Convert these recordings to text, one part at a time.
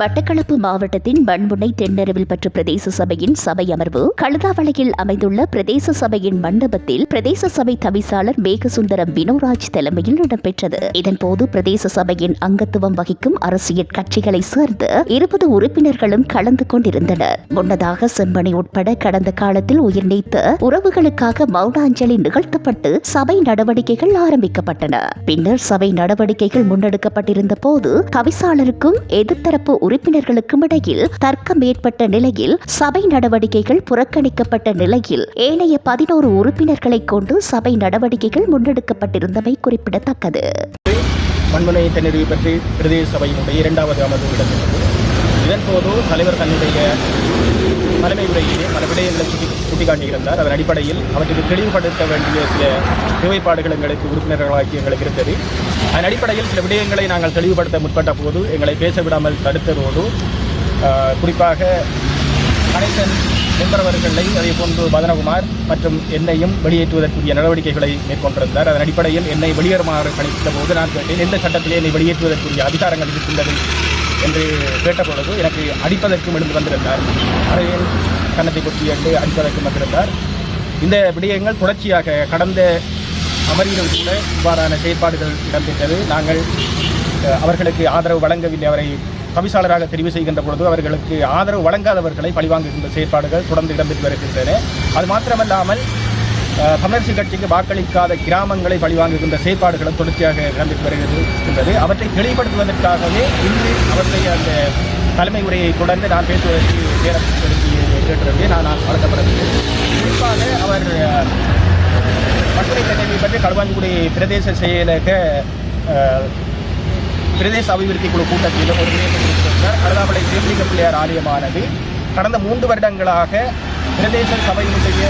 மட்டக்களப்பு மாவட்டத்தின் மண்முனை தென்னருவில் பற்று பிரதேச சபையின் சபை அமர்வு கழுதாவளையில் அமைந்துள்ள பிரதேச சபையின் மண்டபத்தில் பிரதேச சபை தவிசாளர் மேகசுந்தரம் வினோராஜ் தலைமையில் இடம்பெற்றது. இதன்போது பிரதேச சபையின் அங்கத்துவம் வகிக்கும் அரசியல் கட்சிகளை சேர்ந்த இருபது உறுப்பினர்களும் கலந்து கொண்டிருந்தனர். முன்னதாக செம்மணி உட்பட கடந்த காலத்தில் உயிர் நீத்த உறவுகளுக்காக மௌனாஞ்சலி நிகழ்த்தப்பட்டு சபை நடவடிக்கைகள் ஆரம்பிக்கப்பட்டன. பின்னர் சபை நடவடிக்கைகள் முன்னெடுக்கப்பட்டிருந்த போது தவிசாளருக்கும் எதிர்த்தரப்பு உறுப்பினர்களுக்கும் இடையில் தர்க்கம் ஏற்பட்ட நிலையில் சபை நடவடிக்கைகள் புறக்கணிக்கப்பட்ட நிலையில் ஏனைய பதினோரு உறுப்பினர்களை கொண்டு சபை நடவடிக்கைகள் முன்னெடுக்கப்பட்டிருந்தமை குறிப்பிடத்தக்கது. மண்முனை தென்னறிவு பற்றி பிரதேச சபையினுடைய இரண்டாவது அமர்வு இடம்பெற்றது. இதன்போது தலைவர் தன்னுடைய தலைமை உரையிலே பல விடயங்களை சுட்டி சுட்டிக்காட்டியிருந்தார். அதன் அடிப்படையில் அவற்றுக்கு தெளிவுபடுத்த வேண்டிய சில தேவைப்பாடுகள் எங்களுக்கு உறுப்பினர்களாகி எங்களுக்கு இருந்தது. அதன் அடிப்படையில் சில விடயங்களை நாங்கள் தெளிவுபடுத்த முற்பட்ட போது எங்களை பேச விடாமல் தடுத்ததோடு குறிப்பாக கணேசன் மெம்பரவர்களை அதே போன்று பதனகுமார் மற்றும் என்னையும் வெளியேற்றுவதற்குரிய நடவடிக்கைகளை மேற்கொண்டிருந்தார். அதன் அடிப்படையில் என்னை வெளியேறுமாறு கணித்த போது நான் கேட்டேன் எந்த சட்டத்திலே என்னை வெளியேற்றுவதற்குரிய அதிகாரங்கள் இருக்கின்றது என்று கேட்டபொழுது எனக்கு அடிப்பதற்கும் எழுந்து வந்திருந்தார். அறையில் கன்னத்தை குத்தி என்று அடிப்பதற்கும் வந்திருந்தார். இந்த விடயங்கள் தொடர்ச்சியாக கடந்த அமர்விலும் கூட இவ்வாறான செயற்பாடுகள் இடம்பெற்றது. நாங்கள் அவர்களுக்கு ஆதரவு வழங்கவில்லை. அவரை தவிசாளராக தெரிவு செய்கின்ற பொழுது அவர்களுக்கு ஆதரவு வழங்காதவர்களை பழிவாங்குகின்ற செயற்பாடுகள் தொடர்ந்து இடம்பெற்று வருகின்றன. அது மாத்திரமல்லாமல் தமிழரசு கட்சிக்கு வாக்களிக்காத கிராமங்களை பழிவாங்குகின்ற செயற்பாடுகளும் தொடர்ச்சியாக இடம்பெற்று வருகின்றது அவற்றை தெளிவுபடுத்துவதற்காகவே இன்று அவற்றை அந்த தலைமை உரையை தொடர்ந்து நான் பேசுவதற்கு நேரம் ஒதுக்கி கேட்டிருந்தேன் நான் நான் வழங்கப்படவில்லை. குறிப்பாக அவர் அஹ், மதுரை கல்வி பற்றி களுவாஞ்சிக்குடி பிரதேச செயலக பிரதேச அபிவிருத்தி குழு கூட்டத்தில் ஒரு விடயத்தை தேவலிங்க பிள்ளையார் ஆலயமானது கடந்த மூன்று வருடங்களாக பிரதேச சபையினுடைய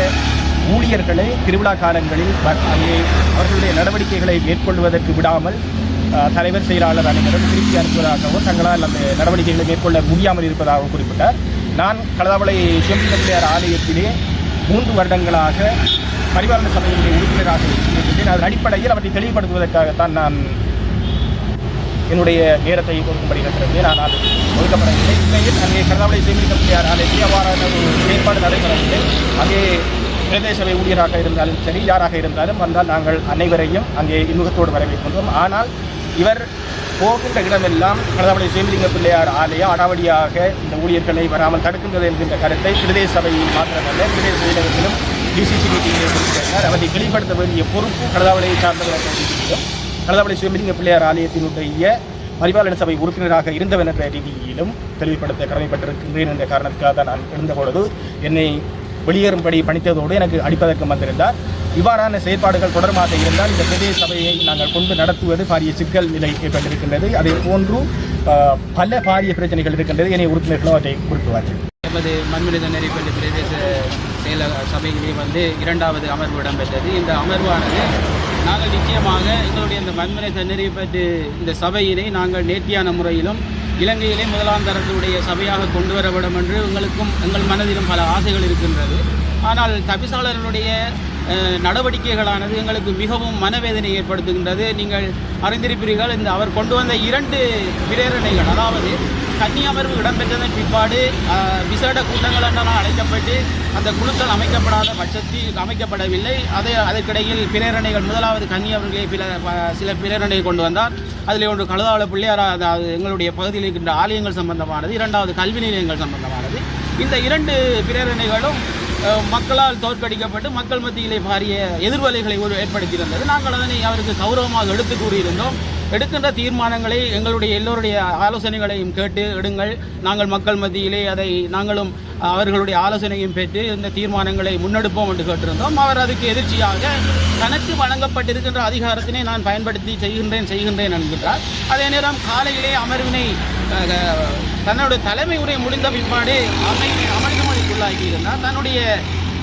ஊழியர்களை திருவிழா காலங்களில் அங்கே அவர்களுடைய நடவடிக்கைகளை மேற்கொள்வதற்கு விடாமல் தலைவர் செயலாளர் அனைவரும் திருப்பி அனுப்புவதாகவும் தங்களால் அந்த நடவடிக்கைகளை மேற்கொள்ள முடியாமல் இருப்பதாகவும் குறிப்பிட்டார். நான் கடதாவளை சிவம்பிள்ளையார் ஆலயத்திலே மூன்று வருடங்களாக பரிபாலன சபையினுடைய உறுப்பினராக இருக்கின்றேன். அதன் அடிப்படையில் அவற்றை தெளிவுபடுத்துவதற்காகத்தான் நான் என்னுடைய நேரத்தை ஒதுக்கும்படி இருக்கிறது நான் அது ஒதுக்கப்படவில்லை. உண்மையில் அங்கே கருணாவளி சேமிக்க ஆலயத்தில் அவ்வாறான ஒரு செயற்பாடு நடைபெறவில்லை. அங்கே பிரதேச சபை ஊழியராக இருந்தாலும் சரி யாராக இருந்தாலும் வந்தால் நாங்கள் அனைவரையும் அங்கே இன்முகத்தோடு வரவேற்கின்றோம். ஆனால் இவர் போகின்ற இடமெல்லாம் கடவுளை சேமிலிங்க பிள்ளையார் ஆலயம் அடாவடியாக இந்த ஊழியர்களை வராமல் தடுக்கின்றது என்கின்ற கருத்தை பிரதேச சபையில் மாத்திரமல்ல பிரதேச செயலகத்திலும் டிசிசி மீட்டிங்கில் அவரை வெளிப்படுத்த வேண்டிய பொறுப்பு கடவுளை சார்ந்தவர்கள் இருக்கிறோம் சுயமிலிங்க பிள்ளையார் ஆலயத்தினுடைய பரிபாலன சபை உறுப்பினராக இருந்தவன் என்ற ரீதியிலும் தெளிவுபடுத்த கடமைப்பட்டிருக்கின்றேன் என்ற காரணத்துக்காக நான் இருந்த பொழுது என்னை வெளியேறும்படி பணித்ததோடு எனக்கு அடிப்பதற்கு வந்திருந்தார். இவ்வாறான செயற்பாடுகள் தொடர்பாக இருந்தால் இந்த பிரதேச சபையை நாங்கள் கொண்டு நடத்துவது பாரிய சிக்கல் நிலை ஏற்பட்டிருக்கின்றது. அதே போன்று பல பாரிய பிரச்சனைகள் இருக்கின்றது. என்னை உறுப்பினர்களும் அவற்றை குறிப்பிடுவார்கள் எமது மண்மிருத நெறிப்பள்ளி பிரதேச செயல சபையிலே வந்து இரண்டாவது அமர்வு இடம்பெற்றது. இந்த அமர்வானது நாங்கள் நிச்சயமாக எங்களுடைய இந்த மண்மிருத நெறிப்பட்டு இந்த சபையினை நாங்கள் நேர்த்தியான முறையிலும் இலங்கையிலே முதலாம் தரத்துடைய சபையாக கொண்டு வர வேண்டும் என்று எங்களுக்கும் எங்கள் மனதிலும் பல ஆசைகள் இருக்கின்றது. ஆனால் தபிசாளர்களுடைய நடவடிக்கைகளானது எங்களுக்கு மிகவும் மனவேதனை ஏற்படுத்துகின்றது. நீங்கள் அறிந்திருப்பீர்கள் இந்த அவர் கொண்டு வந்த இரண்டு பிரேரணைகள் அதாவது கன்னி அமர்வு இடம்பெற்றதன் பிற்பாடு விசேட கூட்டங்கள் என்றெல்லாம் அழைக்கப்பட்டு அந்த குழுக்கள் அமைக்கப்படாத பட்சத்தில் அமைக்கப்படவில்லை. அதே அதற்கிடையில் பிரேரணைகள் முதலாவது கன்னி அவர்களே ப- சில பிரேரணையை கொண்டு வந்தார். அதில் ஒன்று கழுதாவள பிள்ளையார் அதாவது எங்களுடைய பகுதியில் இருக்கின்ற ஆலயங்கள் சம்பந்தமானது இரண்டாவது கல்வி நிலையங்கள் சம்பந்தமானது. இந்த இரண்டு பிரேரணைகளும் மக்களால் தோற்கடிக்கப்பட்டு மக்கள் மத்தியிலே பாரிய எதிர்வலைகளை ஒரு ஏற்படுத்தியிருந்தது. நாங்கள் அதனை அவருக்கு கௌரவமாக எடுத்து கூறியிருந்தோம். எடுக்கின்ற தீர்மானங்களை எங்களுடைய எல்லோருடைய ஆலோசனைகளையும் கேட்டு எடுங்கள். நாங்கள் மக்கள் மத்தியிலே அதை நாங்களும் அவர்களுடைய ஆலோசனையும் பெற்று இந்த தீர்மானங்களை முன்னெடுப்போம் என்று கேட்டிருந்தோம். அவர் அதுக்கு எதிர்ச்சியாக தனக்கு வழங்கப்பட்டிருக்கின்ற அதிகாரத்தினை நான் பயன்படுத்தி செய்கின்றேன் செய்கின்றேன் என்கின்றார். அதே நேரம் காலையிலே அமர்வினை தன்னுடைய தலைமை உரை முடிந்த பின்பாடு அமை அமளிதமளிக்குள்ளாகி இருந்தார் தன்னுடைய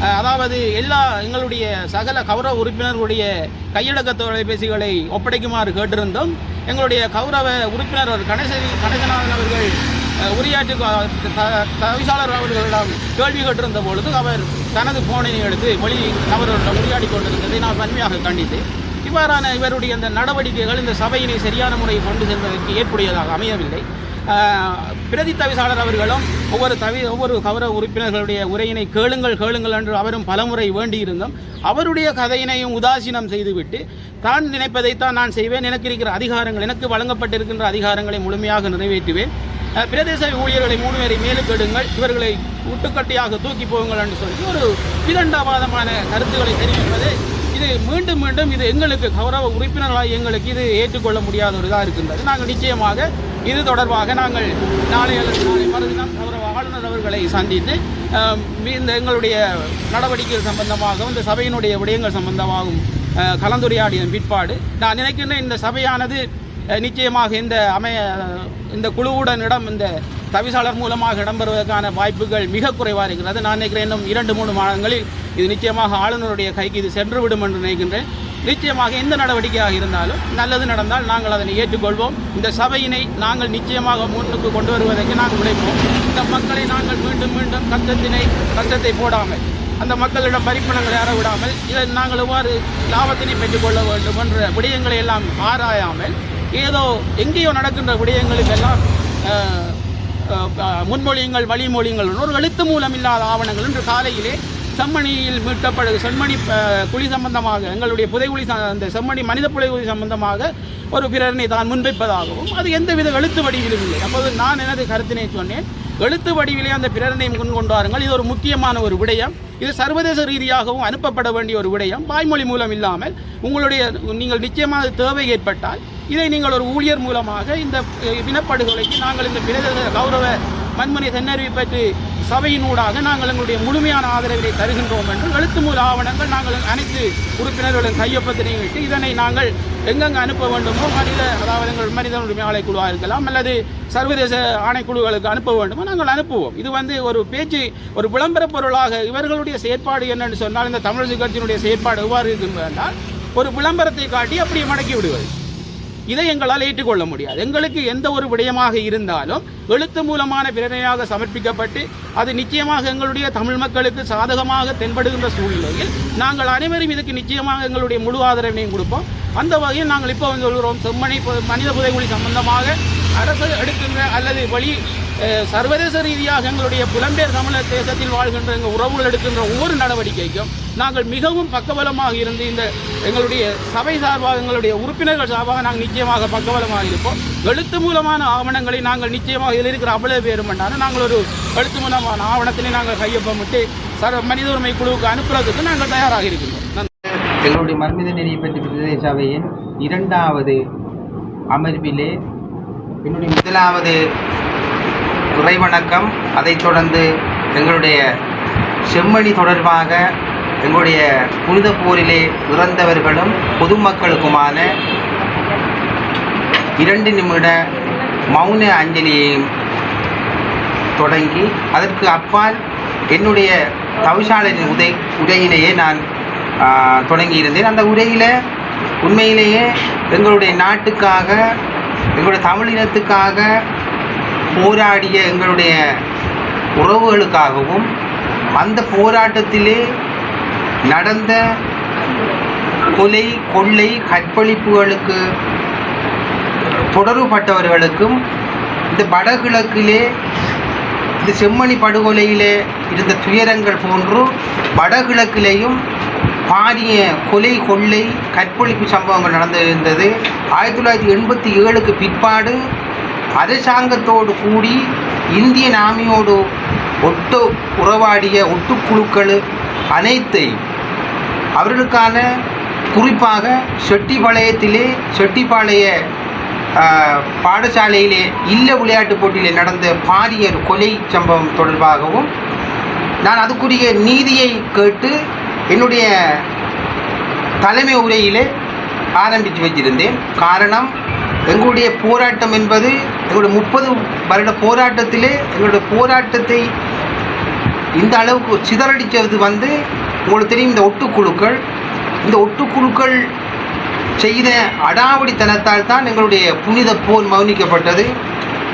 அதாவது எல்லா எங்களுடைய சகல கௌரவ உறுப்பினர்களுடைய கையடக்க தொலைபேசிகளை ஒப்படைக்குமாறு கேட்டிருந்தோம். எங்களுடைய கௌரவ உறுப்பினர் ஒரு கணேசநாதன் அவர்கள் உரையாற்றி உரையாற்று த- தவிசாளர் அவர்களிடம் கேள்வி கேட்டிருந்த பொழுது அவர் தனது போனை எடுத்து வெளி அவர்களிடம் உரையாடி கொண்டிருந்ததை நான் வன்மையாக கண்டித்தேன். இவ்வாறான இவருடைய இந்த நடவடிக்கைகள் இந்த சபையினை சரியான முறையில் கொண்டு செல்வதற்கு ஏற்புடையதாக அமையவில்லை. பிரதி தவிசாளர் அவர்களும் ஒவ்வொரு தவி ஒவ்வொரு கௌரவ உறுப்பினர்களுடைய உரையினை கேளுங்கள் கேளுங்கள் என்று அவரும் பலமுறை வேண்டியிருந்தும் அவருடைய கதையினையும் உதாசீனம் செய்துவிட்டு தான் நினைப்பதைத்தான் நான் செய்வேன். எனக்கு இருக்கிற அதிகாரங்கள் எனக்கு வழங்கப்பட்டிருக்கின்ற அதிகாரங்களை முழுமையாக நிறைவேற்றுவேன். பிரதேச ஊழியர்களை மூணு பேரை மேலுக்கு இவர்களை முட்டுக்கட்டையாக தூக்கி போகுங்கள் என்று சொல்லி ஒரு விதண்டாவாதமான கருத்துக்களை தெரிவிப்பது இது மீண்டும் மீண்டும் இது எங்களுக்கு கௌரவ உறுப்பினர்களாக எங்களுக்கு இது ஏற்றுக்கொள்ள முடியாத ஒரு இதாக இருக்கின்றது. நாங்கள் நிச்சயமாக இது தொடர்பாக நாங்கள் நாளை அல்லது நாளை மறுதினம் கௌரவ ஆளுநர் அவர்களை சந்தித்து இந்த எங்களுடைய நடவடிக்கைகள் சம்பந்தமாகவும் இந்த சபையினுடைய விடயங்கள் சம்பந்தமாகவும் கலந்துரையாடிய பிற்பாடு நான் நினைக்கின்ற இந்த சபையானது நிச்சயமாக இந்த அமைய இந்த குழுவுடன் இடம் இந்த தவிசாளர் மூலமாக இடம்பெறுவதற்கான வாய்ப்புகள் மிக குறைவாக இருக்கிறது. நான் நினைக்கிறேன் இன்னும் இரண்டு மூணு மாதங்களில் இது நிச்சயமாக ஆளுநருடைய கைக்கு இது சென்றுவிடும் என்று நினைக்கின்றேன். நிச்சயமாக எந்த நடவடிக்கையாக இருந்தாலும் நல்லது நடந்தால் நாங்கள் அதனை ஏற்றுக்கொள்வோம். இந்த சபையினை நாங்கள் நிச்சயமாக முன்னுக்கு கொண்டு வருவதற்கு நாங்கள் உழைப்போம். இந்த மக்களை நாங்கள் மீண்டும் மீண்டும் கஷ்டத்தினை கஷ்டத்தை போடாமல் அந்த மக்களிடம் பறிப்பினங்களை அற விடாமல் இதை நாங்கள் எவ்வாறு லாபத்தினை பெற்றுக்கொள்ள வேண்டும் என்ற விடயங்களை எல்லாம் ஆராயாமல் ஏதோ எங்கேயோ நடக்கின்ற விடயங்களுக்கெல்லாம் முன்மொழியுங்கள் வழிமொழியுங்கள் ஒரு எழுத்து மூலம் இல்லாத ஆவணங்கள் என்று காலையிலே செம்மணியில் மீட்கப்படு செம்மணி குழி சம்பந்தமாக எங்களுடைய புதைகுழி அந்த செம்மணி மனித புதைகுழி சம்பந்தமாக ஒரு பிறனை தான் முன்வைப்பதாகவும் அது எந்தவித எழுத்து வடிவிலும் இல்லை. அப்போது நான் எனது கருத்தினை சொன்னேன். எழுத்து வடிவிலே அந்த பிரேரணையை முன் வாருங்கள் இது ஒரு முக்கியமான ஒரு விடயம். இது சர்வதேச ரீதியாகவும் அனுப்பப்பட வேண்டிய ஒரு விடயம். வாய்மொழி மூலம் இல்லாமல் உங்களுடைய நீங்கள் நிச்சயமாக தேவை ஏற்பட்டால் இதை நீங்கள் ஒரு ஊழியர் மூலமாக இந்த வினப்படுகொலைக்கு நாங்கள் இந்த பிரதேச கௌரவ மண்மனை தென்னறிவை பற்றி சபையினூடாக நாங்கள் எங்களுடைய முழுமையான ஆதரவினை தருகின்றோம் என்று எழுத்து மூல ஆவணங்கள் நாங்கள் அனைத்து உறுப்பினர்களின் கையொப்பத்தினை விட்டு இதனை நாங்கள் எங்கெங்கு அனுப்ப வேண்டுமோ மனித அதாவது எங்கள் மனித உரிமை ஆணைக்குழுவாக இருக்கலாம் அல்லது சர்வதேச ஆணைக்குழுக்களுக்கு அனுப்ப வேண்டுமோ நாங்கள் அனுப்புவோம். இது வந்து ஒரு பேச்சு ஒரு விளம்பர பொருளாக இவர்களுடைய செயற்பாடு என்னென்னு சொன்னால் இந்த தமிழக கட்சியினுடைய செயற்பாடு எவ்வாறு இருக்கும் என்றால் ஒரு விளம்பரத்தை காட்டி அப்படியே மடக்கி விடுவது. இதை எங்களால் ஏற்றுக்கொள்ள முடியாது. எங்களுக்கு எந்த ஒரு விடயமாக இருந்தாலும் எழுத்து மூலமான பிரேரணையாக சமர்ப்பிக்கப்பட்டு அது நிச்சயமாக எங்களுடைய தமிழ் மக்களுக்கு சாதகமாக தென்படுகின்ற சூழ்நிலையில் நாங்கள் அனைவரும் இதுக்கு நிச்சயமாக எங்களுடைய முழு ஆதரவினையும் கொடுப்போம். அந்த வகையில் நாங்கள் இப்போ வந்து சொல்கிறோம். செம்மணி மனித புதைகுழி சம்பந்தமாக அரசு எடுக்கின்ற அல்லது வழி சர்வதேச ரீதியாக எங்களுடைய புலம்பெயர் தமிழர் தேசத்தில் வாழ்கின்ற எங்கள் உறவுகள் எடுக்கின்ற ஒவ்வொரு நடவடிக்கைக்கும் நாங்கள் மிகவும் பக்கபலமாக இருந்து இந்த எங்களுடைய சபை சார்பாக எங்களுடைய உறுப்பினர்கள் சார்பாக நாங்கள் நிச்சயமாக பக்கபலமாக இருப்போம். எழுத்து மூலமான ஆவணங்களை நாங்கள் நிச்சயமாக இதில் இருக்கிற அவ்வளவு பேரும் பண்ணாலும் நாங்கள் ஒரு எழுத்து மூலமான ஆவணத்தினை நாங்கள் கையொப்பமிட்டு சர மனித உரிமை குழுவுக்கு அனுப்புறதுக்கு நாங்கள் தயாராக இருக்கின்றோம். எங்களுடைய மர்மித நெறியை பற்றி பிரதேச சபையின் இரண்டாவது அமர்விலே என்னுடைய முதலாவது துறை வணக்கம் அதைத் தொடர்ந்து எங்களுடைய செம்மணி தொடர்பாக எங்களுடைய புனித போரிலே இறந்தவர்களும் பொதுமக்களுக்குமான இரண்டு நிமிட மௌன அஞ்சலியையும் தொடங்கி அதற்கு அப்பால் என்னுடைய தவிசாளரின் உதை உரையிலேயே நான் தொடங்கியிருந்தேன். அந்த உரையில் உண்மையிலேயே எங்களுடைய நாட்டுக்காக எங்களுடைய தமிழினத்துக்காக போராடிய எங்களுடைய உறவுகளுக்காகவும் அந்த போராட்டத்திலே நடந்த கொலை கொள்ளை கற்பழிப்புகளுக்கு தொடர்புபட்டவர்களுக்கும் இந்த வடகிழக்கிலே இந்த செம்மணி படுகொலையிலே இருந்த துயரங்கள் போன்று வடகிழக்கிலேயும் பாரிய கொலை கொள்ளை கற்பழிப்பு சம்பவங்கள் நடந்திருந்தது. ஆயிரத்தி தொள்ளாயிரத்தி எண்பத்தி ஏழுக்கு பிற்பாடு அரசாங்கத்தோடு கூடி இந்திய நாமியோடு ஒட்டு உறவாடிய ஒட்டுக்குழுக்கள் அனைத்தையும் அவர்களுக்கான குறிப்பாக செட்டிப்பாளையத்திலே செட்டிப்பாளைய பாடசாலையிலே இல்ல விளையாட்டுப் போட்டியிலே நடந்த பாரிய கொலை சம்பவம் தொடர்பாகவும் நான் அதுக்குரிய நீதியை கேட்டு என்னுடைய தலைமை உரையிலே ஆரம்பித்து வச்சிருந்தேன் காரணம் எங்களுடைய போராட்டம் என்பது எங்களுடைய முப்பது வருட போராட்டத்திலே எங்களுடைய போராட்டத்தை இந்த அளவுக்கு சிதறடித்தது வந்து உங்களுக்கு தெரியும் இந்த ஒட்டுக்குழுக்கள். இந்த ஒட்டுக்குழுக்கள் செய்த அடாவடித்தனத்தால் தான் எங்களுடைய புனித போர் மௌனிக்கப்பட்டது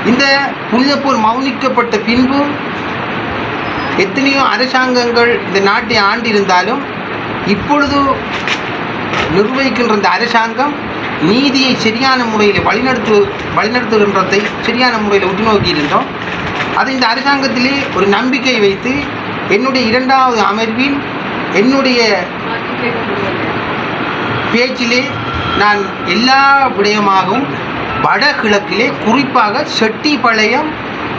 இந்த புனித போர் மௌனிக்கப்பட்ட பின்பு எத்தனையோ அரசாங்கங்கள் இந்த நாட்டை ஆண்டிருந்தாலும் இப்பொழுது நிர்வகிக்கின்ற இந்த அரசாங்கம் நீதியை சரியான முறையில் வழிநடத்து வழிநடத்துகின்றதை சரியான முறையில் உற்று நோக்கியிருந்தோம். அது இந்த அரசாங்கத்திலே ஒரு நம்பிக்கை வைத்து என்னுடைய இரண்டாவது அமர்வில் என்னுடைய பேச்சிலே நான் எல்லா விடயமாகவும் வடகிழக்கிலே குறிப்பாக செட்டிப்பாளையம்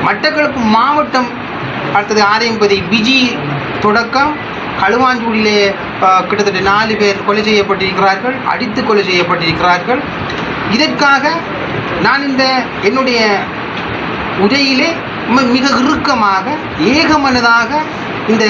மட்டக்களப்பு மாவட்டம் அடுத்தது ஆரையம்பதி பிஜி தொடக்கம் களுவாஞ்சூரிலே கிட்டத்தட்ட நாலு பேர் கொலை செய்யப்பட்டிருக்கிறார்கள் அடித்து கொலை செய்யப்பட்டிருக்கிறார்கள். இதற்காக நான் இந்த என்னுடைய உரையிலே மிக இறுக்கமாக ஏகமனதாக இந்த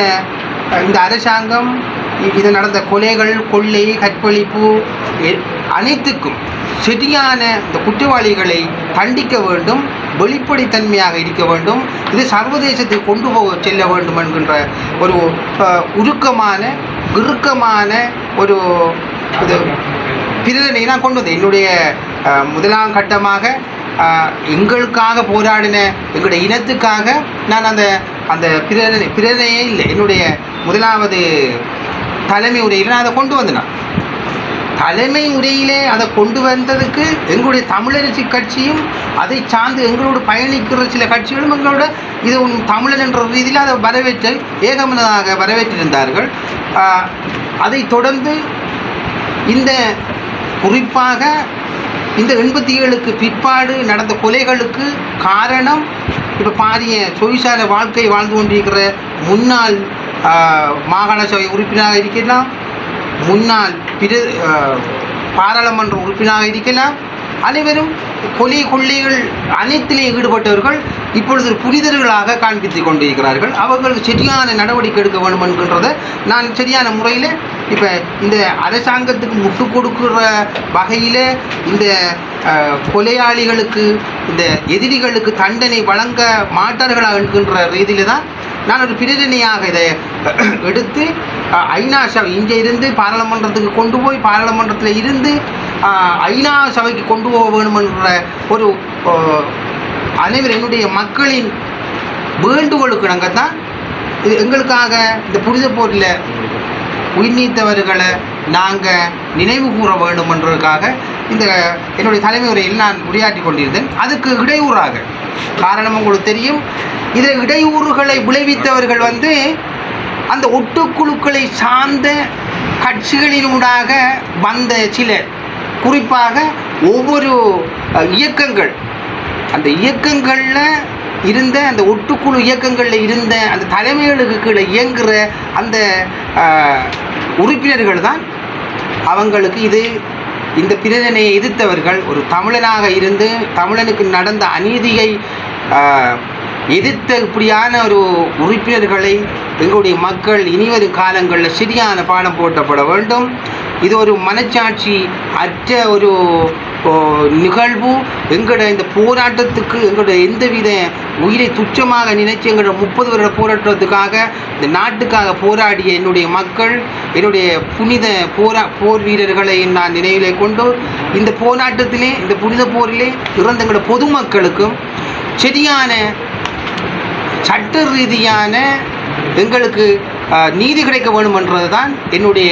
இந்த அரசாங்கம் இ- இது நடந்த கொலைகள் கொள்ளை கற்பழிப்பு எ- அனைத்துக்கும் சரியான இந்த குற்றவாளிகளை தண்டிக்க வேண்டும். வெளிப்படைத்தன்மையாக இருக்க வேண்டும். இது சர்வதேசத்தை கொண்டு போக செல்ல வேண்டும் என்கின்ற ஒரு உருக்கமான இறுக்கமான ஒரு இது பிரிதனை நான் கொண்டு வந்தேன். என்னுடைய முதலாம் கட்டமாக எங்களுக்காக போராடின எங்களுடைய இனத்துக்காக நான் அந்த அந்த பிரேரணை பிரேரணையே இல்லை. என்னுடைய முதலாவது தலைமை உரையில் நான் அதை கொண்டு வந்தேன். நான். தலைமை உரையிலே அதை கொண்டு வந்ததுக்கு எங்களுடைய தமிழரசி கட்சியும் அதை சார்ந்து எங்களோடு பயணிக்கிற சில கட்சிகளும் எங்களோட இது தமிழன் என்ற ரீதியில் அதை வரவேற்று ஏகமனதாக வரவேற்றிருந்தார்கள். அதை அதைத் தொடர்ந்து இந்த குறிப்பாக இந்த எண்பத்தி ஏழுக்கு பிற்பாடு நடந்த கொலைகளுக்கு காரணம் இப்போ பாரிய சுவிசார வாழ்க்கை வாழ்ந்து கொண்டிருக்கிற முன்னாள் மாகாண சபை உறுப்பினராக இருக்கலாம் முன்னாள் பிர பாராளுமன்ற உறுப்பினராக இருக்கலாம். அனைவரும் கொலை கொள்ளைகள் அனைத்திலே ஈடுபட்டவர்கள் இப்பொழுது புனிதர்களாக காண்பித்துக் கொண்டிருக்கிறார்கள். அவர்களுக்கு சரியான நடவடிக்கை எடுக்க வேண்டும் என்கின்றதை நான் சரியான முறையில் இப்போ இந்த அரசாங்கத்துக்கு முட்டு கொடுக்கிற வகையில் இந்த கொலையாளிகளுக்கு இந்த எதிரிகளுக்கு தண்டனை வழங்க மாட்டார்களா என்கின்ற ரீதியில் தான் நான் ஒரு பிரேரணையாக இதை எடுத்து ஐநா சபை இங்கே இருந்து பாராளுமன்றத்துக்கு கொண்டு போய் பாராளுமன்றத்தில் இருந்து ஐநா சபைக்கு கொண்டு போக வேணுமென்ற ஒரு அனைவர் என்னுடைய மக்களின் வேண்டுகோளுக்கு நாங்கள் தான் இது எங்களுக்காக இந்த புனித போரில் உயிர் நீத்தவர்களை நாங்கள் நினைவு கூற வேண்டும் என்றதுக்காக இந்த என்னுடைய தலைமை உரையில் நான் உரையாற்றி கொண்டிருந்தேன். அதுக்கு இடையூறாக காரணம் உங்களுக்கு தெரியும் இதில் இடையூறுகளை விளைவித்தவர்கள் வந்து அந்த ஒட்டுக்குழுக்களை சார்ந்த கட்சிகளினூடாக வந்த சிலர் குறிப்பாக ஒவ்வொரு இயக்கங்கள். அந்த இயக்கங்களில் இருந்த அந்த ஒட்டுக்குழு இயக்கங்களில் இருந்த அந்த தலைமைகளுக்கு கீழே இயங்குகிற அந்த உறுப்பினர்கள் தான் அவங்களுக்கு இது இந்த பிரதனையை எதிர்த்தவர்கள். ஒரு தமிழனாக இருந்து தமிழனுக்கு நடந்த அநீதியை எதிர்த்த இப்படியான ஒரு உறுப்பினர்களை எங்களுடைய மக்கள் இனிவரும் காலங்களில் சரியான பாடம் போட்டப்பட வேண்டும். இது ஒரு மனச்சாட்சி அற்ற ஒரு நிகழ்வு. எங்களோட இந்த போராட்டத்துக்கு எங்களோட எந்தவித உயிரை துச்சமாக நினைச்சு எங்களோட முப்பது வருட போராட்டத்துக்காக இந்த நாட்டுக்காக போராடிய என்னுடைய மக்கள் என்னுடைய புனித போரா போர் வீரர்களை நான் நினைவிலே கொண்டு இந்த போராட்டத்திலே இந்த புனித போரிலே இறந்த எங்களோட பொதுமக்களுக்கும் சரியான சட்ட ரீதியான எங்களுக்கு நீதி கிடைக்க வேண்டுமென்றது தான் என்னுடைய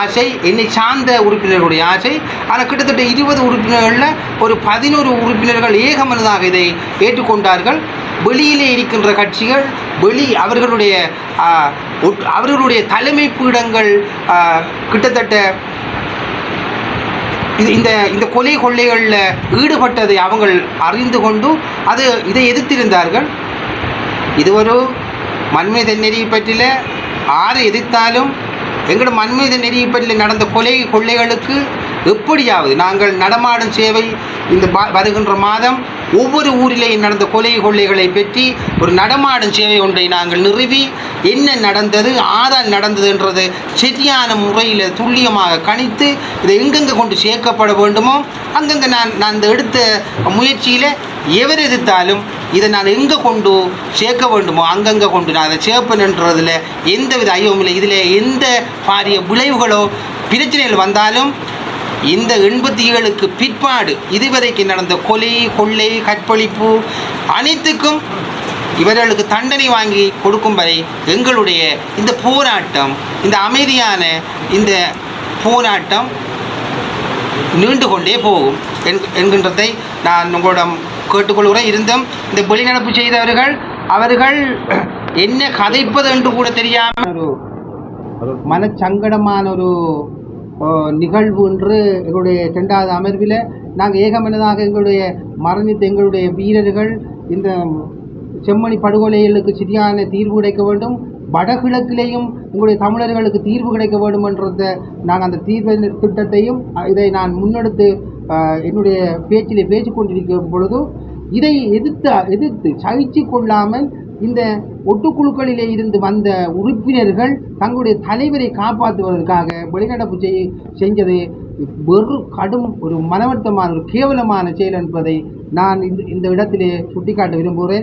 ஆசை என்னை சார்ந்த உறுப்பினர்களுடைய ஆசை. ஆனால் கிட்டத்தட்ட இருபது உறுப்பினர்களில் ஒரு பதினோரு உறுப்பினர்கள் ஏகமனதாக இதை ஏற்றுக்கொண்டார்கள். வெளியிலே இருக்கின்ற கட்சிகள் வெளி அவர்களுடைய அவர்களுடைய தலைமை பீடங்கள் கிட்டத்தட்ட இது இந்த இந்த கொலை கொள்ளைகளில் ஈடுபட்டதை அவங்கள் அறிந்து கொண்டு அது இதை எதிர்த்திருந்தார்கள். இது ஒரு மண்மீத நெறியை பற்றில ஆறு எதிர்த்தாலும் எங்களோட மண்மீத நெறியை நடந்த கொலை கொள்ளைகளுக்கு எப்படியாவது நாங்கள் நடமாடும் சேவை இந்த வருகின்ற மாதம் ஒவ்வொரு ஊரிலேயும் நடந்த கொலை கொள்ளைகளை பற்றி ஒரு நடமாடும் சேவை ஒன்றை நாங்கள் நிறுவி என்ன நடந்தது ஆதால் நடந்ததுன்றது சரியான முறையில் துல்லியமாக கணித்து இதை எங்கெங்கே கொண்டு சேர்க்கப்பட வேண்டுமோ அங்கங்கே நான் நான் இந்த எடுத்த முயற்சியில் எவர் எதிர்த்தாலும் இதை நான் எங்கே கொண்டு சேர்க்க வேண்டுமோ அங்கங்கே கொண்டு நான் அதை சேர்ப்பேன்ன்றதில் எந்தவித ஐயமும் இல்லை. இதில் எந்த பாரிய விளைவுகளோ பிரச்சனைகள் வந்தாலும் இந்த எண்பத்தி ஏழுக்கு பிற்பாடு இதுவரைக்கு நடந்த கொலை கொள்ளை கற்பழிப்பு அனைத்துக்கும் இவர்களுக்கு தண்டனை வாங்கி கொடுக்கும் வரை எங்களுடைய இந்த போராட்டம் இந்த அமைதியான இந்த போராட்டம் நீண்டு கொண்டே போகும் என்கின்றதை நான் உங்களிடம் கேட்டுக்கொள்கிறேன். இருந்தும் இந்த வெளிநடப்பு செய்தவர்கள் அவர்கள் என்ன கதைப்பது என்று கூட தெரியாமல் ஒரு மனச்சங்கடமான ஒரு நிகழ்வு என்று எங்களுடைய இரண்டாவது அமர்வில் நாங்கள் ஏகமனதாக எங்களுடைய மரணித்த எங்களுடைய வீரர்கள் இந்த செம்மணி படுகொலைகளுக்கு சரியான தீர்வு கிடைக்க வேண்டும். வடகிழக்கிலேயும் எங்களுடைய தமிழர்களுக்கு தீர்வு கிடைக்க வேண்டும் என்றத நாங்கள் அந்த தீர்வு திட்டத்தையும் இதை நான் முன்னெடுத்து என்னுடைய பேச்சில் பேச்சு கொண்டிருக்கும் பொழுதும் இதை எதிர்த்து எதிர்த்து சகிச்சு கொள்ளாமல் இந்த ஒட்டுக்குழுக்களிலே இருந்து வந்த உறுப்பினர்கள் தங்களுடைய தலைவரை காப்பாற்றுவதற்காக வெளிநடப்பு செய் செஞ்சது வெறும் கடும் ஒரு மனவர்த்தமான ஒரு கேவலமான செயல் என்பதை நான் இந்த இந்த இடத்திலே சுட்டிக்காட்ட விரும்புகிறேன்.